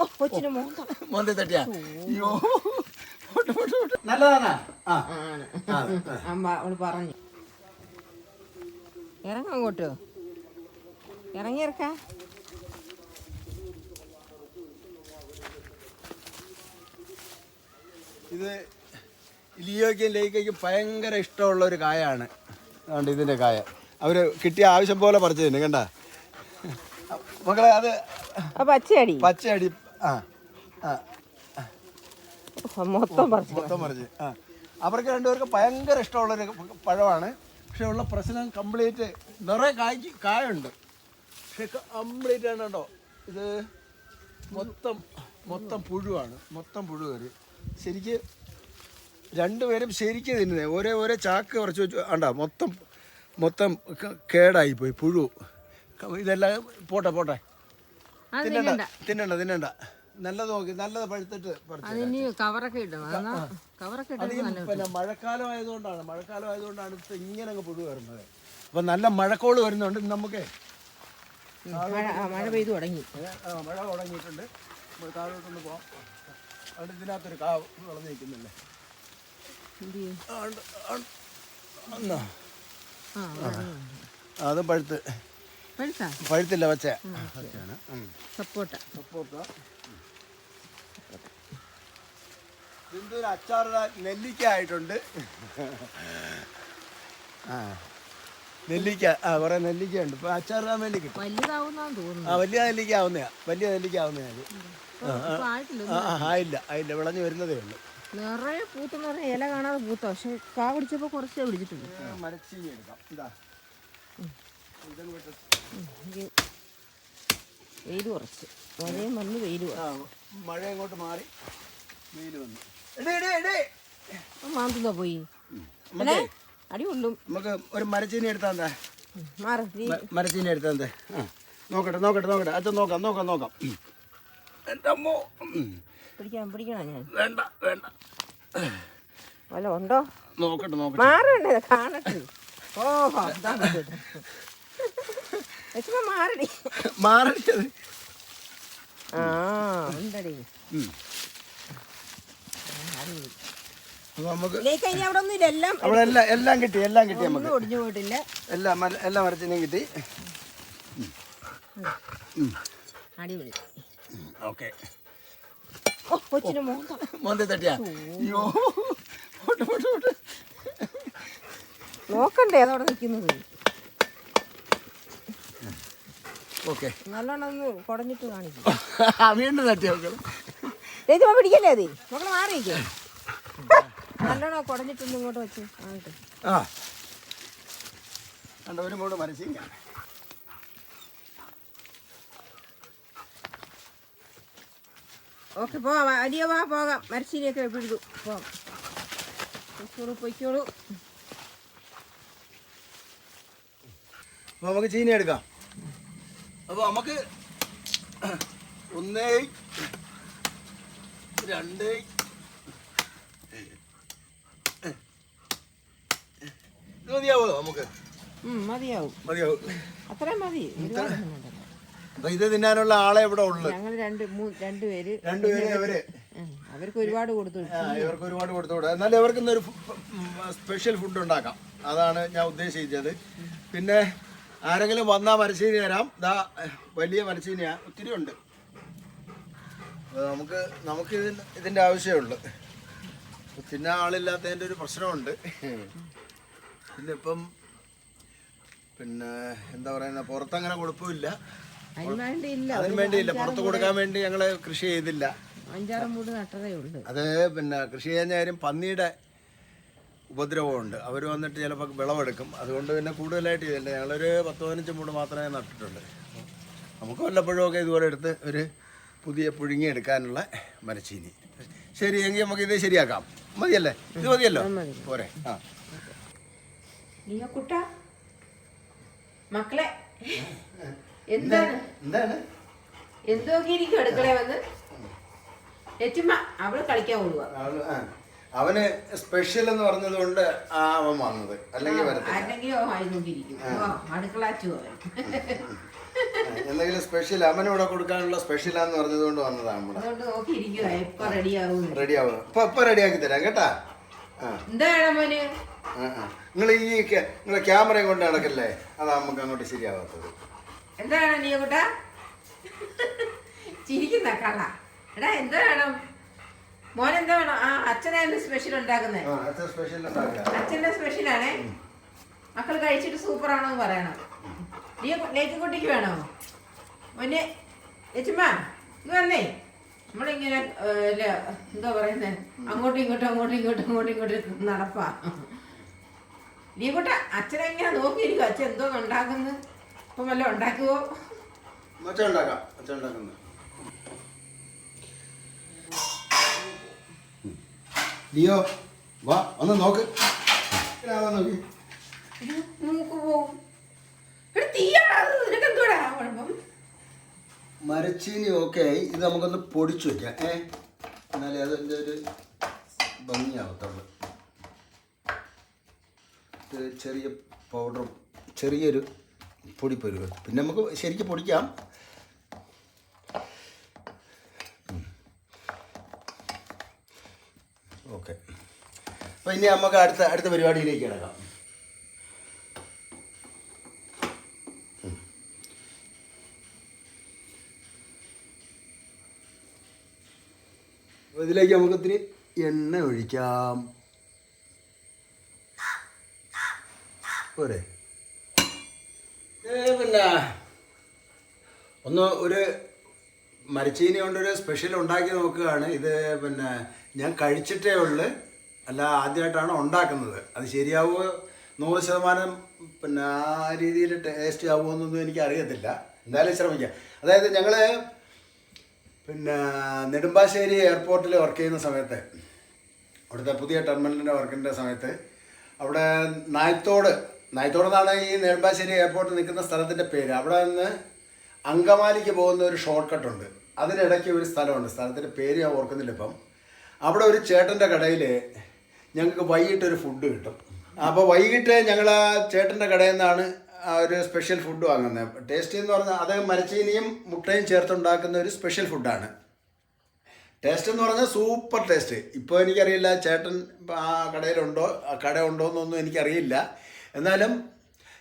ഓ കൊച്ചിന് മോന്ത. തട്ടിയാ? അയ്യോ. നല്ലതാണ് പോട്ടെ, പോട്ടെ. ആ. ആ, അമ്മ അവൾ പറഞ്ഞു. ഇറങ്ങ അങ്ങോട്ട്. ഇറങ്ങി ഇറക്ക. ഇത് ലിയോയ്ക്കും ലേയ്ക്കും ഭയങ്കര ഇഷ്ടമുള്ള ഒരു കായാണ്. അതുകൊണ്ട് ഇതിന്റെ കായ. അവർ കിട്ടിയ ആവശ്യം പോലെ പറിച്ചു തന്നെ കണ്ട? മക്കളെ അത് പച്ചയടി. പച്ചയടി. മൊത്തം മൊത്തം പറിച്ച്. ആ. അവർക്ക് രണ്ടുപേർക്ക് ഭയങ്കര ഇഷ്ടമുള്ളൊരു പഴമാണ്. പക്ഷെ ഉള്ള പ്രശ്നം കംപ്ലീറ്റ് നിറയെ കായ്ക്ക് കായുണ്ട്. പക്ഷെ കംപ്ലീറ്റ് ആണ് കേട്ടോ. ഇത് മൊത്തം മൊത്തം പുഴുവാണ്. മൊത്തം പുഴു കയറി ശരിക്ക് രണ്ടുപേരും ശരിക്ക് തിന്നേ ഒരേ ഒരേ ചാക്ക് കുറച്ച് വെച്ച് ആണ്ടാ മൊത്തം മൊത്തം കേടായിപ്പോയി. പുഴു. ഇതെല്ലാം പോട്ടെ പോട്ടെ. തിന്നണ്ട തിന്നണ്ട. തിന്നണ്ട നല്ലത് നോക്കി നല്ലത് പഴുത്തിട്ട് അതിന് കവറൊക്കെ ഇടണം കവറൊക്കെ ഇടണം പിന്നെ മഴക്കാലം ആയതുകൊണ്ടാണ് മഴക്കാലം ആയതുകൊണ്ടാണ് ഇങ്ങനെ അങ്ങ് പുഴു വരുന്നത് അപ്പൊ നല്ല മഴക്കോൾ വരുന്നുണ്ട് നമുക്ക്. മഴ പെയ്തു തുടങ്ങി. മഴ തുടങ്ങിയിട്ടുണ്ട്. നമുക്ക് താഴോട്ടൊന്ന് പോവാം. അവിടെ ഇതിനകത്തൊരു കാവ് വളർന്നു നിൽക്കുന്നില്ലേ അതും പഴുത്താ. പഴുത്തില്ല പച്ച. സപ്പോട്ട. സപ്പോട്ട. സിന്ധുവിന് അച്ചാറിട നെല്ലിക്ക ആയിട്ടുണ്ട്. ആ നെല്ലിക്ക. ആ കുറേ നെല്ലിക്ക ഉണ്ട്. ഇപ്പൊ അച്ചാറിടാൻ വേണ്ടി കിട്ടും. ആ വലിയ നെല്ലിക്ക ആവുന്നയാ. വലിയ നെല്ലിക്ക ആവുന്നയാ അത് ഇപ്പൊ- ഇപ്പൊ ആയിട്ടില്ല ആ ആ, ആയില്ല ആയില്ല. വിളഞ്ഞു വരുന്നതേ ഉള്ളൂ. നിറയെ പൂത്ത് നിറയെ ഇല കാണാതെ പൂത്ത. പക്ഷെ കാ പിടിച്ചപ്പോ കുറച്ചേ പിടിച്ചിട്ടുണ്ട് മരച്ചീനി എടുക്കാം. ഇതാ. എനിക്ക് വെയിൽ കുറച്ച്. മഴയും വന്ന് വെയിൽ മഴ ഇങ്ങോട്ട് മാറി. വെയിൽ വന്നു. എടേ എടേ എടേ. മാന്തുന്നോ പോയി? നമുക്ക് അടി കൊള്ളും നമുക്ക് ഒരു മരച്ചീനി മ- മരച്ചീനി എടുത്താൽ നോക്കട്ടെ നോക്കട്ടെ നോക്കട്ടെ. അച്ഛൻ നോക്കാം നോക്കാം നോക്കാം. എന്റെ അമ്മോ. പിടിക്കണം പിടിക്കണം ഞാൻ? വേണ്ട വേണ്ട. വല്ല ഉണ്ടോ? നോക്കട്ടെ നോക്കട്ടെ. മാറണ്ടേ കാണട്ടെ. ഓ മാറടി ആ ഉണ്ടടി. അവിടെ എല്ലാം കിട്ടി എല്ലാം കിട്ടി നമുക്ക്. ഒടിഞ്ഞു പോയിട്ടില്ല. എല്ലാം മര- എല്ലാ മരച്ചിനും കിട്ടി. അടിപൊളി. ഓക്കെ. മോന്തി. തട്ടിയാ? അയ്യോ. നോക്കണ്ടേ അതവിടെ നിൽക്കുന്നത്. ഓക്കെ. നല്ലോണം ഒന്ന് കുടഞ്ഞിട്ട് കാണിക്കും. വീണ്ടും തട്ടി നോക്കണം. ചേച്ചി പിടിക്കല്ലേ അത്? മക്കളെ മാറിയിരിക്കും. നല്ലോണം കുടഞ്ഞിട്ടുണ്ട് ഇങ്ങോട്ട് വെച്ച് കാണിട്ട് ആ. കണ്ട ഒരു മൂട് മരച്ചിങ്ങ ഓക്കെ പോവാം. അടിയോ വാ പോകാം. മരച്ചീനിയൊക്കെ പിടിച്ചു പോകാം പൊയ്ക്കോളൂ പൊയ്ക്കോളൂ. നമുക്ക് ചീനി എടുക്കാം. അപ്പോൾ നമുക്ക് ഒന്നേ രണ്ട് ഇത് മതിയാവോ നമുക്ക്? ഉം, മതിയാവും. മതിയാവും. അത്രയും മതി. ഒരുപാട് അപ്പൊ ഇത് തിന്നാനുള്ള ആളെ ഇവിടെ ഉള്ളു. ഞങ്ങൾ രണ്ട് രണ്ടുപേരും അവർ. അവർക്ക് ഒരുപാട് കൊടുത്തു ഇവർക്ക് ഒരുപാട് കൊടുത്തുകൂടെ എന്നാലും ഇവർക്ക് ഇന്നൊരു സ്പെഷ്യൽ ഫുഡ് ഉണ്ടാക്കാം. അതാണ് ഞാൻ ഉദ്ദേശിച്ചത്. പിന്നെ ആരെങ്കിലും വന്നാൽ മരച്ചീനി തരാം. ഇതാ വലിയ മരച്ചീനിയാ ഒത്തിരി ഉണ്ട്. നമുക്ക് നമുക്ക് ഇതിന് ഇതിന്റെ ആവശ്യമുള്ളു തിന്നാൻ ആളില്ലാത്തതിന്റെ ഒരു പ്രശ്നമുണ്ട്. പിന്നെ ഇപ്പം പിന്നെ എന്താ പറയുന്ന പുറത്തങ്ങനെ കൊടുപ്പില്ല അതിന് വേണ്ടിയില്ല. പുറത്ത് കൊടുക്കാൻ വേണ്ടി ഞങ്ങൾ കൃഷി ചെയ്തില്ല. അഞ്ചാറ് മൂട് നട്ടതേ ഉള്ളു. അത് പിന്നെ കൃഷി ചെയ്യുന്ന കാര്യം പന്നിയുടെ ഉപദ്രവമുണ്ട്. അവർ വന്നിട്ട് ചിലപ്പോൾ വിളവെടുക്കും. അതുകൊണ്ട് പിന്നെ കൂടുതലായിട്ട് ചെയ്തില്ല ഞങ്ങളൊരു പത്ത് പതിനഞ്ച് മൂട് മാത്രമേ നട്ടിട്ടുണ്ട് നമുക്ക് വല്ലപ്പോഴും ഒക്കെ ഇതുപോലെ എടുത്ത് ഒരു പുതിയ പുഴുങ്ങി എടുക്കാനുള്ള മരച്ചീനി. ശരി എങ്കിൽ നമുക്ക് ഇത് ശരിയാക്കാം. മതിയല്ലേ? ഇത് മതിയല്ലോ? പോരെ. ആ. കുട്ട മക്കളെ എന്താണ്? എന്താണ്? എന്തോ ഇരിക്കും അടുക്കള വന്ന്? ലച്ചുമ്മ അവൾ കളിക്കാൻ ഓടുക അവന് സ്പെഷ്യൽ എന്ന് പറഞ്ഞത് കൊണ്ട് ആ അവൻ വന്നത് അല്ലെങ്കിൽ എന്തെങ്കിലും സ്പെഷ്യൽ അവന് ഇവിടെ കൊടുക്കാനുള്ള സ്പെഷ്യലാന്ന് പറഞ്ഞതുകൊണ്ട് വന്നതാണ് നമ്മുടെ റെഡി ആവുക. ഇപ്പൊ ഇപ്പൊ റെഡിയാക്കി തരാം കേട്ടാ? നിങ്ങൾ ഈ നിങ്ങളെ ക്യാമറയും കൊണ്ട് നടക്കല്ലേ? അതാ നമുക്ക് അങ്ങോട്ട് ശരിയാവാത്തത്. എന്താണ് നീ കൂട്ടാ ചിരിക്കുന്ന കള്ള. എടാ എന്താ വേണം? മോൻ എന്താ വേണം? ആ അച്ഛനായിരുന്നു സ്പെഷ്യൽ ഉണ്ടാക്കുന്നത് അച്ഛൻ സ്പെഷ്യൽ അച്ഛന്റെ സ്പെഷ്യലാണേ മക്കൾ കഴിച്ചിട്ട് സൂപ്പർ ആണോ പറയണം. നീ ലേക്കുകുട്ടിക്ക് വേണോ? മോനെ യച്ചുമ്മ ഇത് വന്നേ. നമ്മളിങ്ങനെ എന്താ പറയുന്നേ? അങ്ങോട്ടും ഇങ്ങോട്ടും അങ്ങോട്ടും ഇങ്ങോട്ടും അങ്ങോട്ടും ഇങ്ങോട്ടും നടപ്പാ. നീ കൂട്ട അച്ഛനെങ്ങനെ നോക്കിയിരിക്കും അച്ഛൻ എന്തോ ഉണ്ടാക്കുന്നത് ഇപ്പം വല്ലതും ഉണ്ടാക്കുവോ? അച്ഛൻ ഉണ്ടാക്കാം. അച്ഛൻ ഉണ്ടാക്കുന്നത്. ലിയോ വാ ഒന്ന് നോക്ക്. നോക്ക്? മൂക്ക് മരച്ചീനി ഓക്കെ ഇത് നമുക്കൊന്ന് പൊടിച്ചു വെക്കാം. ഏ? എന്നാലേ അതിന്റെ ഒരു ഭംഗിയാവത്തുള്ളൂ. ചെറിയ പൗഡറും ചെറിയൊരു പൊടി പൊടിപ്പരുവ്. പിന്നെ നമുക്ക് ശരിക്കും പൊടിക്കാം ഓക്കെ അപ്പോൾ ഇനി നമുക്ക് അടുത്ത അടുത്ത പരിപാടിയിലേക്ക് കിടക്കാം. ഇതിലേക്ക് നമുക്ക് ഇത്തിരി എണ്ണ ഒഴിക്കാം. പോരെ. പിന്നെ ഒന്ന് ഒരു മരച്ചീനി കൊണ്ടൊരു സ്പെഷ്യൽ ഉണ്ടാക്കി നോക്കുകയാണ്. ഇത് പിന്നെ ഞാൻ കഴിച്ചിട്ടേ ഉള്ളു. അല്ല ആദ്യമായിട്ടാണ് ഉണ്ടാക്കുന്നത്. അത് ശരിയാവുമോ നൂറ് ശതമാനം പിന്നെ ആ രീതിയിൽ ടേസ്റ്റ് ആവുമോ എന്നൊന്നും എനിക്ക് അറിയത്തില്ല എന്തായാലും ശ്രമിക്കാം. അതായത് ഞങ്ങൾ പിന്നെ നെടുമ്പാശ്ശേരി എയർപോർട്ടിൽ വർക്ക് ചെയ്യുന്ന സമയത്ത് അവിടുത്തെ പുതിയ ടെർമിനലിന്റെ വർക്കിന്റെ സമയത്ത് അവിടെ നായത്തോട് നായത്തോട് എന്നാണ് ഈ നെടുമ്പാശ്ശേരി എയർപോർട്ട് നിൽക്കുന്ന സ്ഥലത്തിന്റെ പേര്. അവിടെ നിന്ന് അങ്കമാലിക്ക് പോകുന്ന ഒരു ഷോർട്ട് കട്ട് ഉണ്ട്. അതിനിടയ്ക്ക് ഒരു സ്ഥലമുണ്ട്. സ്ഥലത്തിന്റെ പേര് ഞാൻ ഓർക്കുന്നില്ല ഇപ്പം. അവിടെ ഒരു ചേട്ടന്റെ കടയിൽ ഞങ്ങൾക്ക് വൈകിട്ടൊരു ഫുഡ് കിട്ടും. അപ്പോൾ വൈകിട്ട് ഞങ്ങൾ ആ ചേട്ടന്റെ കടയിൽ നിന്നാണ് ഒരു സ്പെഷ്യൽ ഫുഡ് വാങ്ങുന്നത്. ടേസ്റ്റ് എന്ന് പറഞ്ഞാൽ അത് മരച്ചീനിയും മുട്ടയും ചേർത്തുണ്ടാക്കുന്ന ഒരു സ്പെഷ്യൽ ഫുഡാണ് ടേസ്റ്റ് എന്ന് പറഞ്ഞാൽ സൂപ്പർ ടേസ്റ്റ് ഇപ്പോൾ എനിക്കറിയില്ല ചേട്ടൻ ആ കടയിലുണ്ടോ കട ഉണ്ടോ എന്നൊന്നും എനിക്കറിയില്ല. എന്നാലും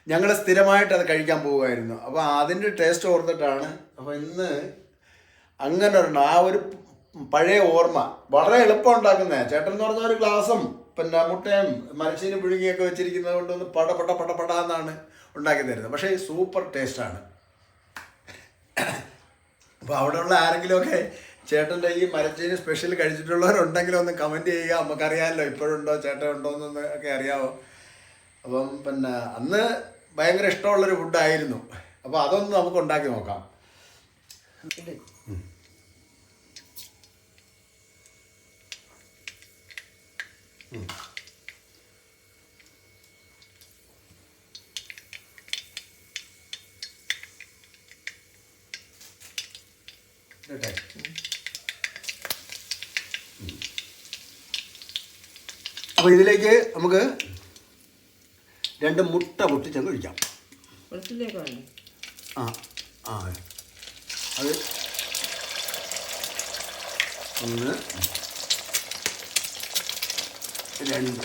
ഞങ്ങൾ സ്ഥിരമായിട്ട് അത് കഴിക്കാൻ പോവുമായിരുന്നു അപ്പോൾ അതിന്റെ ടേസ്റ്റ് ഓർത്തിട്ടാണ് അപ്പോൾ ഇന്ന് അങ്ങനെ ഒരെണ്ണം ആ ഒരു പഴയ ഓർമ്മ വളരെ എളുപ്പം ഉണ്ടാക്കുന്നത്. ചേട്ടൻ എന്ന് പറഞ്ഞാൽ ഒരു ഗ്ലാസും പിന്നെ മുട്ടയും മരച്ചീനും പുഴുങ്ങിയൊക്കെ വെച്ചിരിക്കുന്നത് കൊണ്ടൊന്ന് പട പട പട പട എന്നാണ് ഉണ്ടാക്കി തരുന്നത് പക്ഷേ സൂപ്പർ ടേസ്റ്റാണ്. അപ്പോൾ അവിടെയുള്ള ആരെങ്കിലുമൊക്കെ ചേട്ടന്റെ ഈ മരച്ചീനി സ്പെഷ്യൽ കഴിച്ചിട്ടുള്ളവരുണ്ടെങ്കിലും ഒന്ന് കമന്റ് ചെയ്യുക. നമുക്കറിയാമല്ലോ ഇപ്പോഴുണ്ടോ ചേട്ടൻ ഉണ്ടോ എന്നൊന്ന് ഒക്കെ അറിയാമോ അപ്പം പിന്നെ അന്ന് ഭയങ്കര ഇഷ്ടമുള്ളൊരു ഫുഡായിരുന്നു അപ്പോൾ അതൊന്ന് നമുക്ക് ഉണ്ടാക്കി നോക്കാം. കേട്ടെ അപ്പോൾ ഇതിലേക്ക് നമുക്ക് രണ്ട് മുട്ട പൊട്ടിച്ചങ്ങ് ഒഴിക്കാം. വെളുത്തുള്ളിയൊക്കെ ആ ആ. അത് ഒന്ന് രണ്ട്.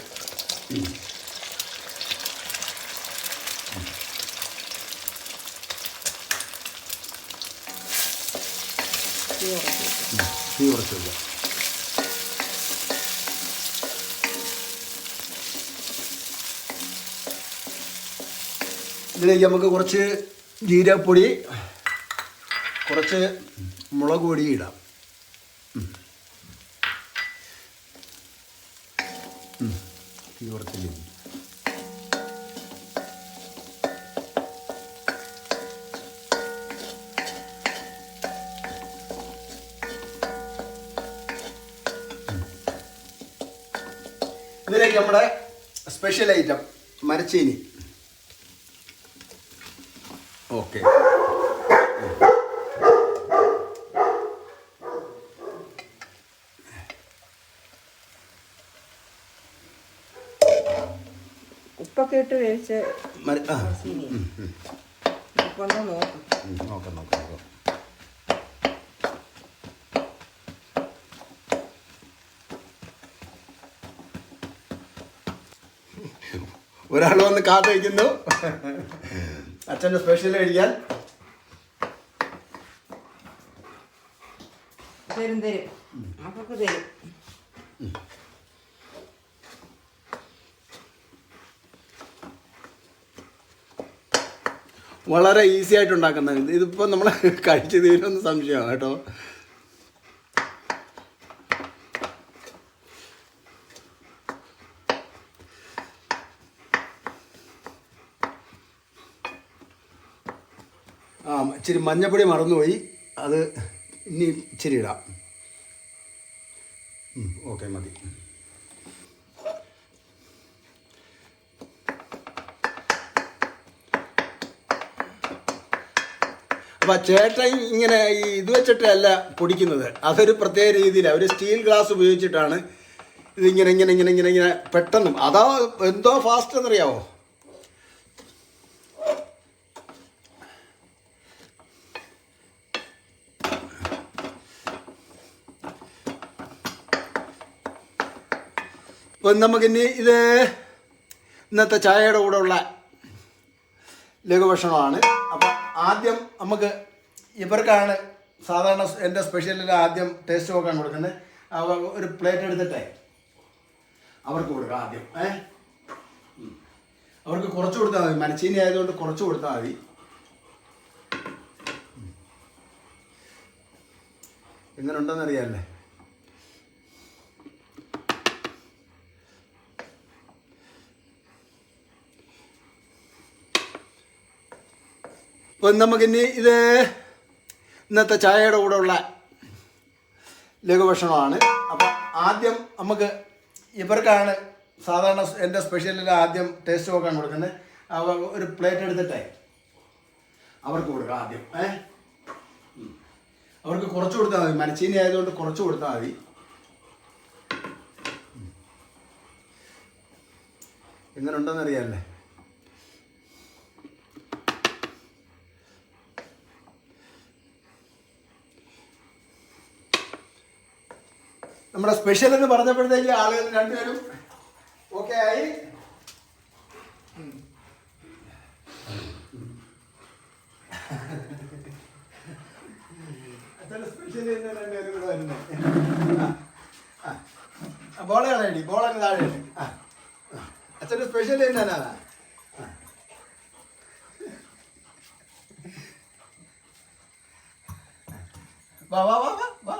ഇതിലേക്ക് നമുക്ക് കുറച്ച് ജീരകപ്പൊടി കുറച്ച് മുളക് പൊടി ഇടാം. തീ കുറച്ചില്ലേ ഇതിലേക്ക് നമ്മുടെ സ്പെഷ്യൽ ഐറ്റം മരച്ചീനി. ഓക്കെ ഉപ്പൊക്കെ ഇട്ട് വേവിച്ച് നോക്കും. നോക്കാം നോക്കാം നോക്കാം. ഒരാൾ വന്ന് കാത്തു വയ്ക്കുന്നു അച്ഛന്റെ സ്പെഷ്യൽ കഴിക്കാൻ. തരും തരും. മക്കൾക്ക് തരും. വളരെ ഈസി ആയിട്ട് ഉണ്ടാക്കുന്നത് ഇതിപ്പോൾ നമ്മൾ കഴിച്ചു സംശയമാണ് കേട്ടോ. ആ ഇച്ചിരി മഞ്ഞപ്പൊടി മറന്നുപോയി. അത് ഇനി ഇച്ചിരി ഇടാം. ഓക്കെ മതി. അപ്പൊ ചേട്ടൻ ഇങ്ങനെ ഈ ഇത് വെച്ചിട്ടല്ല പൊടിക്കുന്നത്. അതൊരു പ്രത്യേക രീതിയിലാണ് ഒരു സ്റ്റീൽ ഗ്ലാസ് ഉപയോഗിച്ചിട്ടാണ് ഇതിങ്ങനെ ഇങ്ങനെ ഇങ്ങനെ ഇങ്ങനെ ഇങ്ങനെ പെട്ടെന്ന്. അതാ എന്തോ ഫാസ്റ്റ് എന്നറിയാവോ? അപ്പം നമുക്കിനി ഇത് ഇന്നത്തെ ചായയുടെ കൂടെ ഉള്ള ലഘുഭക്ഷണമാണ്. ആദ്യം നമുക്ക് ഇവർക്കാണ് സാധാരണ എന്റെ സ്പെഷ്യലിൽ ആദ്യം ടേസ്റ്റ് നോക്കാൻ കൊടുക്കുന്നത്. അവ ഒരു പ്ലേറ്റ് എടുത്തിട്ടേ. അവർക്ക് കൊടുക്കാം ആദ്യം ഏ? അവർക്ക് കുറച്ച് കൊടുത്താൽ മതി. മനച്ചീനി ആയതുകൊണ്ട് കുറച്ച് കൊടുത്താൽ മതി. ഉം. അപ്പം നമുക്കിനി ഇത് ഇന്നത്തെ ചായയുടെ കൂടെ ഉള്ള ലഘുഭക്ഷണമാണ് അപ്പം ആദ്യം നമുക്ക് ഇവർക്കാണ് സാധാരണ എന്റെ സ്പെഷ്യലിൽ ആദ്യം ടേസ്റ്റ് നോക്കാൻ കൊടുക്കുന്നത്. അവ ഒരു പ്ലേറ്റ് എടുത്തിട്ടേ. അവർക്ക് കൊടുക്കാം ആദ്യം ഏ. അവർക്ക് കുറച്ച് കൊടുത്താൽ മതി. മനച്ചീനി ആയതുകൊണ്ട് കുറച്ച് കൊടുത്താൽ മതി. എങ്ങനെ ഉണ്ടെന്ന് നമ്മുടെ സ്പെഷ്യൽ എന്ന് പറഞ്ഞപ്പോഴത്തേക്ക് ആളുകൾ രണ്ടുപേരും ഓക്കെ ആയി. സ്പെഷ്യൽ രണ്ടുപേരും കൂടെ വരുന്നേ ബോളങ്ങ് താഴെ. ആ. അച്ഛന്റെ സ്പെഷ്യൽ വാ വാ വാ വാ വാ.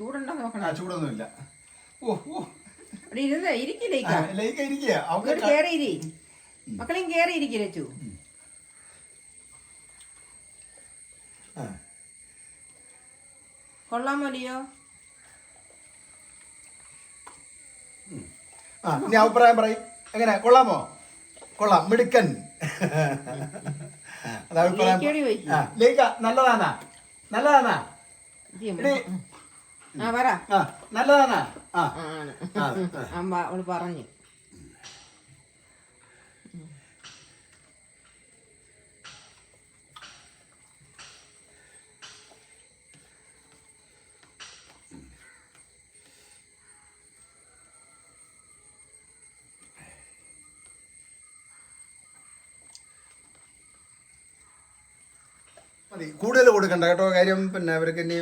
ചൂടുണ്ടോ ആ ചൂടൊന്നുമില്ല. ഓ അവിടെ ഇരുന്ന് ഇരിക്കുക അവർക്ക് മക്കളെയും ഇരിക്കില്ല ചു ആ. കൊള്ളാമോ ലിയോ ആ അഭിപ്രായം പറയും. എങ്ങനെ? കൊള്ളാമോ? കൊള്ളാം. മിടുക്കൻ. അത് അഭിപ്രായം. നല്ലതാണാ? നല്ലതാണാ? ആ നല്ലതാണാ. അവൾ പറഞ്ഞു. മതി. കൂടുതൽ കൊടുക്കണ്ട കേട്ടോ. കാര്യം പിന്നെ അവർക്ക് ഇനി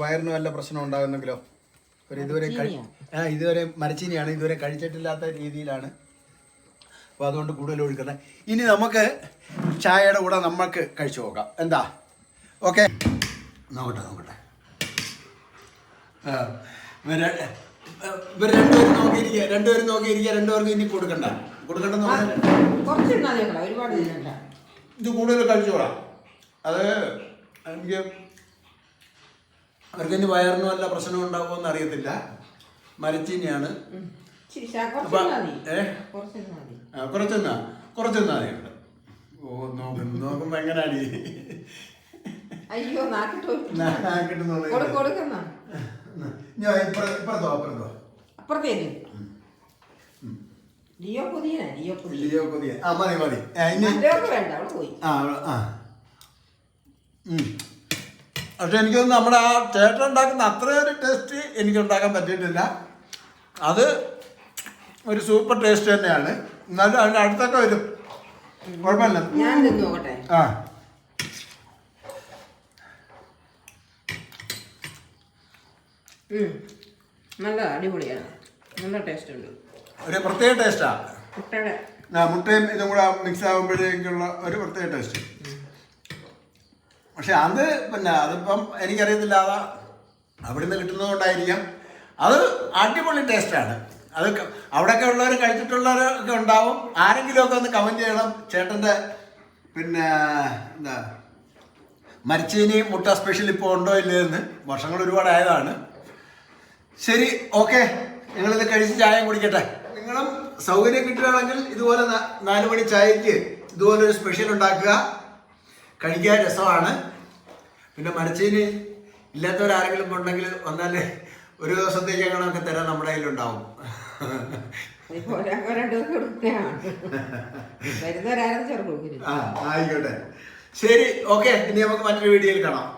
വയറിന് വല്ല പ്രശ്നം ഉണ്ടാകുന്നെങ്കിലോ? ഒരു ഇതുവരെ കഴി ആ ഇതുവരെ മരച്ചീനിയാണ്. ഇതുവരെ കഴിച്ചിട്ടില്ലാത്ത രീതിയിലാണ്. അപ്പോൾ അതുകൊണ്ട് കൂടുതൽ ഒഴുക്കണേ ഇനി നമുക്ക് ചായയുടെ കൂടെ നമ്മൾക്ക് കഴിച്ചു നോക്കാം. എന്താ? ഓക്കെ. നോക്കട്ടെ നോക്കട്ടെ. ഇവർ രണ്ടുപേരും നോക്കിയിരിക്കുക. രണ്ടുപേരും നോക്കിയിരിക്കുക. രണ്ടുപേർക്കും ഇനി കൊടുക്കണ്ട. കൊടുക്കണ്ടെന്ന് പറഞ്ഞാൽ ഇത് കൂടുതൽ കഴിച്ചോളാം. അത് എനിക്ക് അവർക്ക് ഇനി വയറിന് വല്ല പ്രശ്നം ഉണ്ടാകുമെന്ന് അറിയത്തില്ല. മരച്ചീനിയാണ്. കുറച്ചെന്നാ കുറച്ചെന്നാ ഉണ്ട് ഓ നോക്കും നോക്കുമ്പോ എങ്ങനെയാണ് അയ്യോ ഞാൻ ഇപ്പുറത്തോ ലിയോ പുതിയ ലിയോ പുതിയ ആ മതി മതി. ആ, ആ. പക്ഷെ എനിക്ക് തോന്നുന്നു നമ്മുടെ ആ ചേട്ടൻ ഉണ്ടാക്കുന്ന അത്രയൊരു ടേസ്റ്റ് എനിക്ക് ഉണ്ടാക്കാൻ പറ്റിയിട്ടില്ല. അത് ഒരു സൂപ്പർ ടേസ്റ്റ് തന്നെയാണ്. എന്നാലും അതിന്റെ അടുത്തൊക്കെ വരും. കുഴപ്പമില്ല. ഞാൻ നോക്കട്ടെ. ആ. നല്ല അടിപൊളിയാണ്. നല്ല ടേസ്റ്റ് ഉണ്ട്. ഒരു പ്രത്യേക ടേസ്റ്റാ മുട്ടയുടെ മുട്ടയും ഇതും കൂടെ മിക്സ് ആകുമ്പോഴേക്കുള്ള ഒരു പ്രത്യേക ടേസ്റ്റ് പക്ഷെ അത് പിന്നെ അതിപ്പം എനിക്കറിയത്തില്ല അതാ അവിടെ നിന്ന് കിട്ടുന്നത് കൊണ്ടായിരിക്കാം അത് അടിപൊളി ടേസ്റ്റാണ്. അത് അവിടെയൊക്കെ ഉള്ളവർ കഴിച്ചിട്ടുള്ളവരൊക്കെ ഉണ്ടാവും. ആരെങ്കിലുമൊക്കെ ഒന്ന് കമന്റ് ചെയ്യണം. ചേട്ടന്റെ പിന്നെ എന്താ മരിച്ചീനി മുട്ട സ്പെഷ്യൽ ഇപ്പോൾ ഉണ്ടോ ഇല്ലയെന്ന്. വർഷങ്ങൾ ഒരുപാട് ആയതാണ് ശരി ഓക്കെ നിങ്ങളിത് കഴിച്ച് ചായ കുടിക്കട്ടെ. നിങ്ങളും സൗകര്യം കിട്ടുകയാണെങ്കിൽ ഇതുപോലെ നാല് മണി ചായക്ക് ഇതുപോലെ ഒരു സ്പെഷ്യൽ ഉണ്ടാക്കുക. കഴിക്കാൻ രസമാണ്. പിന്നെ മരച്ചീനി ഇല്ലാത്തവരാരെങ്കിലും ഉണ്ടെങ്കിൽ വന്നാൽ ഒരു ദിവസത്തേക്ക് അങ്ങനെയൊക്കെ തരാൻ നമ്മുടെ കയ്യിലുണ്ടാവും. ആയിക്കോട്ടെ. ശരി ഓക്കെ. ഇനി നമുക്ക് മറ്റൊരു വീഡിയോയിൽ കാണാം.